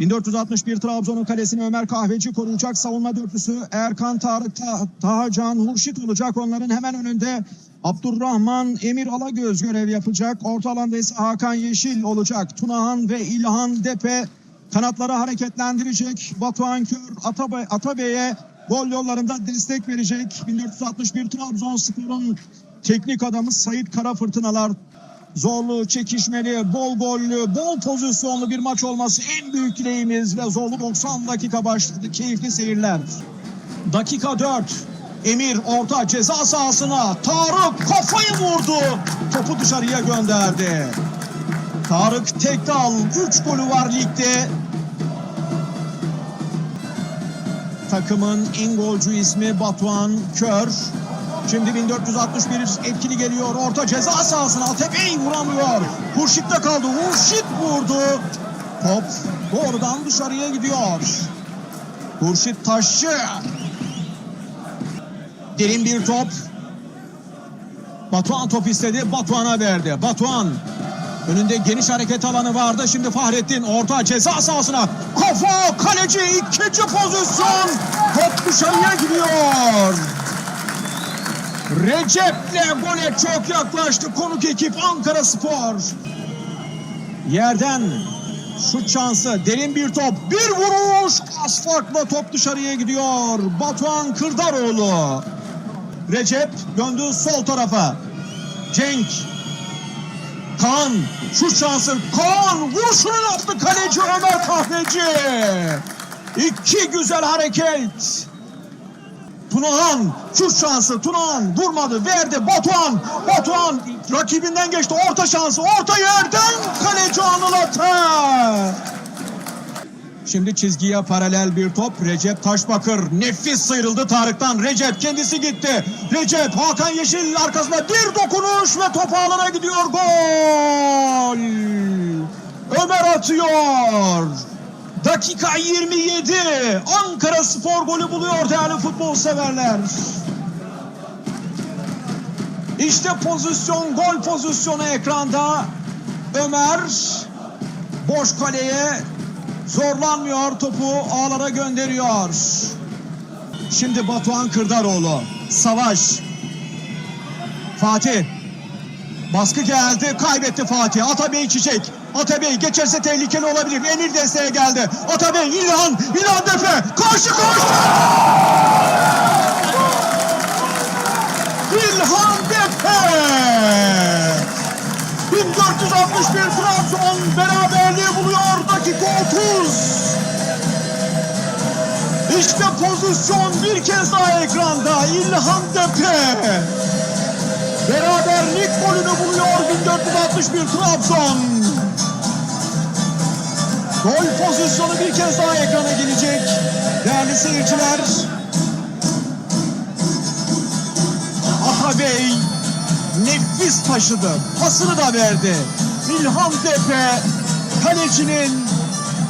1461 Trabzon'un kalesini Ömer Kahveci koruyacak. Savunma dörtlüsü Erkan Tarık Ta Tahacan Hurşit olacak. Onların hemen önünde Abdurrahman Emir Alagöz görev yapacak. Orta alanda ise Hakan Yeşil olacak. Tunahan ve İlhan Depe kanatları hareketlendirecek. Batuhan Kör Atabey, Atabey'e gol yollarında destek verecek. 1461 Trabzonspor'un teknik adamı Sait Kara Fırtınalar zorlu, çekişmeli, bol gollü, bol pozisyonlu bir maç olması en büyük dileğimiz ve zorlu 90 dakika başladı. Keyifli seyirler. Dakika 4. Emir orta ceza sahasına. Tarık kafayı vurdu. Topu dışarıya gönderdi. Tarık Tekdal 3 golü var ligde. Takımın en golcü ismi Batuhan Kör. Şimdi 1461 etkili geliyor. Orta ceza sahasına Atebey vuramıyor. Hurşit'te kaldı. Hurşit vurdu. Top doğrudan dışarıya gidiyor. Hurşit Taşçı. Derin bir top. Batuhan top istedi. Batuhan'a verdi. Batuhan Önünde geniş hareket alanı vardı. Şimdi Fahrettin orta ceza sahasına. Kafa kaleci ikinci pozisyon. Top dışarıya gidiyor. Recep'le gole çok yaklaştı konuk ekip Ankara Spor. Yerden şut şansı derin bir top bir vuruş az farkla top dışarıya gidiyor. Batuhan Kırdaroğlu. Recep döndü sol tarafa. Cenk Kaan şut şansı Kaan vuruşunu yaptı kaleci Ömer Kahveci. İki güzel hareket Tunahan şut şansı Tunahan vurmadı verdi Batuhan Batuhan rakibinden geçti orta şansı orta yerden kaleci Anıl Şimdi çizgiye paralel bir top Recep Taşbakır nefis sıyrıldı Tarık'tan Recep kendisi gitti Recep Hakan Yeşil arkasında bir dokunuş ve top ağlara gidiyor gol! Ömer atıyor Dakika 27. Ankara Spor golü buluyor değerli futbol severler. İşte pozisyon, gol pozisyonu ekranda. Ömer boş kaleye zorlanmıyor topu ağlara gönderiyor. Şimdi Batuhan Kırdaroğlu. Savaş. Fatih. Baskı geldi. Kaybetti Fatih. Atabey Çiçek. Atabey geçerse tehlikeli olabilir. Emir desteğe geldi. Atabey İlhan. İlhan Defe. Karşı karşı. İlhan Defe. 1461 Trabzon beraberliği buluyor. Dakika 30. İşte pozisyon bir kez daha ekranda. İlhan Depe. Beraberlik golünü buluyor 1461 Trabzon. Gol pozisyonu bir kez daha ekrana gelecek. Değerli seyirciler. Atabey nefis taşıdı. Pasını da verdi. İlham Depe kalecinin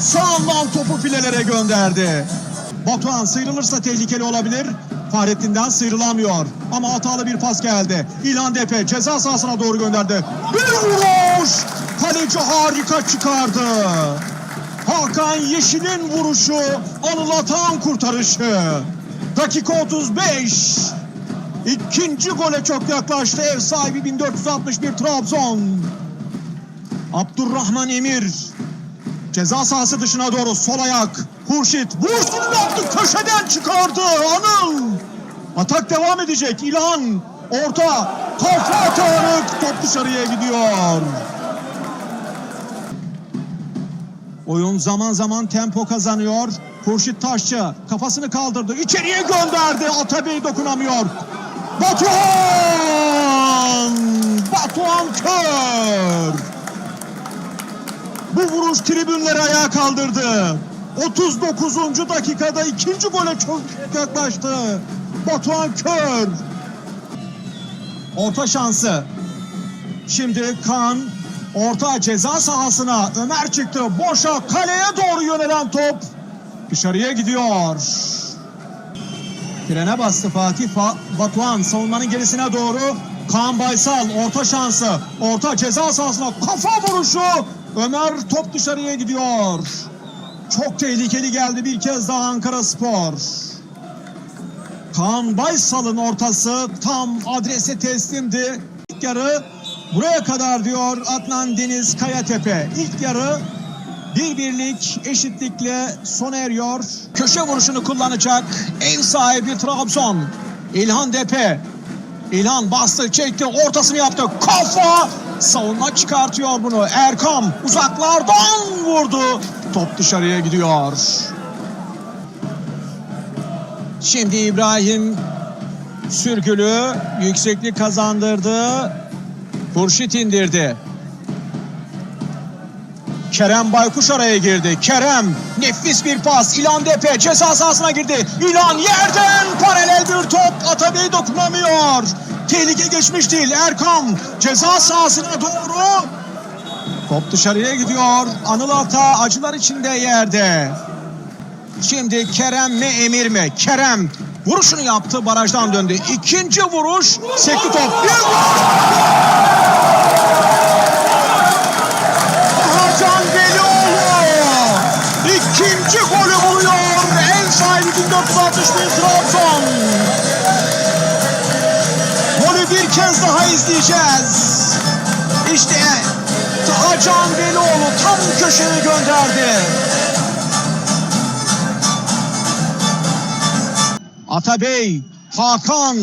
sağından topu filelere gönderdi. Batuhan sıyrılırsa tehlikeli olabilir. Fahrettin'den sıyrılamıyor. Ama hatalı bir pas geldi. İlhan Depe ceza sahasına doğru gönderdi. Bir vuruş! Kaleci harika çıkardı. Hakan Yeşil'in vuruşu, Anıl Atan kurtarışı. Dakika 35. İkinci gole çok yaklaştı ev sahibi 1461 Trabzon. Abdurrahman Emir ceza sahası dışına doğru sol ayak. Hurşit vursun yaptı köşeden çıkardı Anıl. Atak devam edecek İlhan orta kafa Tarık top dışarıya gidiyor. Oyun zaman zaman tempo kazanıyor. Hurşit Taşçı kafasını kaldırdı. içeriye gönderdi. Atabey dokunamıyor. Batuhan! Batuhan Kör! Bu vuruş tribünleri ayağa kaldırdı. 39. dakikada ikinci gole çok yaklaştı. Batuhan Kör. Orta şansı. Şimdi Kan orta ceza sahasına Ömer çıktı. Boşa kaleye doğru yönelen top dışarıya gidiyor. Frene bastı Fatih Fa- Batuhan savunmanın gerisine doğru. Kaan Baysal orta şansı. Orta ceza sahasına kafa vuruşu. Ömer top dışarıya gidiyor. Çok tehlikeli geldi bir kez daha Ankara Spor. Kaan Baysal'ın ortası tam adrese teslimdi. İlk yarı buraya kadar diyor Adnan Deniz Kayatepe. İlk yarı bir birlik eşitlikle sona eriyor. Köşe vuruşunu kullanacak ev sahibi Trabzon. İlhan Depe. İlhan bastı çekti ortasını yaptı. Kafa savunma çıkartıyor bunu. Erkam uzaklardan vurdu. Top dışarıya gidiyor. Şimdi İbrahim Sürgülü yükseklik kazandırdı. Kurşit indirdi. Kerem Baykuş araya girdi. Kerem nefis bir pas. İlan Depe ceza sahasına girdi. İlan yerden paralel bir top Atabey dokunamıyor. Tehlike geçmiş değil. Erkam ceza sahasına doğru. Top dışarıya gidiyor. Anıl Ata acılar içinde yerde. Şimdi Kerem mi Emir mi? Kerem vuruşunu yaptı barajdan döndü. İkinci vuruş sekti top. Hakan Velioğlu ikinci golü buluyor. En sahibi 1461 Trabzon. Golü bir kez daha izleyeceğiz. İşte Hakan Velioğlu tam köşeye gönderdi. Atabey, Hakan.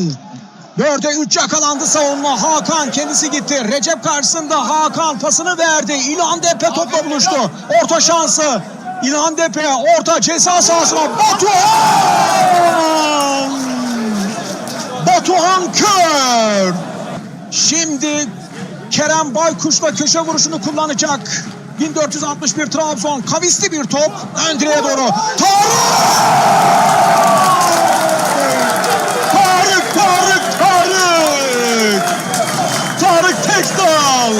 Dörde üç yakalandı savunma. Hakan kendisi gitti. Recep karşısında Hakan pasını verdi. İlhan Depe topla buluştu. Orta şansı. İlhan Depe orta ceza sahasına. Batuhan! Batuhan Kör! Şimdi Kerem Baykuş'la köşe vuruşunu kullanacak. 1461 Trabzon kavisli bir top ön direğe doğru. Tarık! Tarık, Tarık, Tarık! Tarık Tekdal!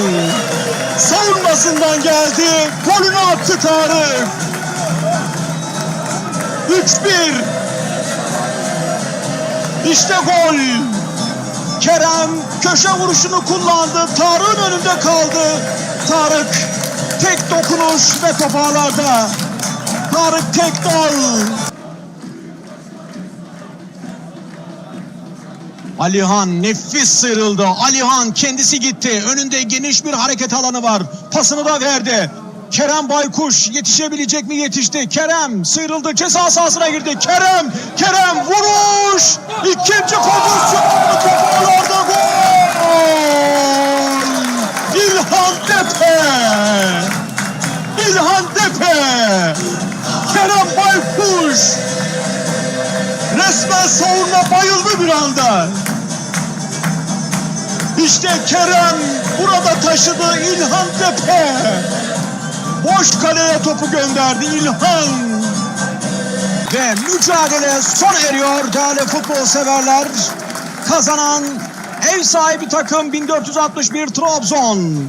Savunmasından geldi. Golünü attı Tarık. 3-1. İşte gol. Kerem köşe vuruşunu kullandı. Tarık'ın önünde kaldı. Tarık tek dokunuş ve top ağlarda. Tarık Tekdal. Alihan nefis sıyrıldı. Alihan kendisi gitti. Önünde geniş bir hareket alanı var. Pasını da verdi. Kerem Baykuş yetişebilecek mi? Yetişti. Kerem sıyrıldı. Ceza sahasına girdi. Kerem, Kerem vuruş. İkinci pozisyon. Toparlarda gol. İlhan Depe. İlhan Depe. Kerem Baykuş. Resmen savunma bayıldı bir anda. İşte Kerem burada taşıdı İlhan Tepe. Boş kaleye topu gönderdi İlhan. Ve mücadele sona eriyor değerli futbol severler. Kazanan ev sahibi takım 1461 Trabzon.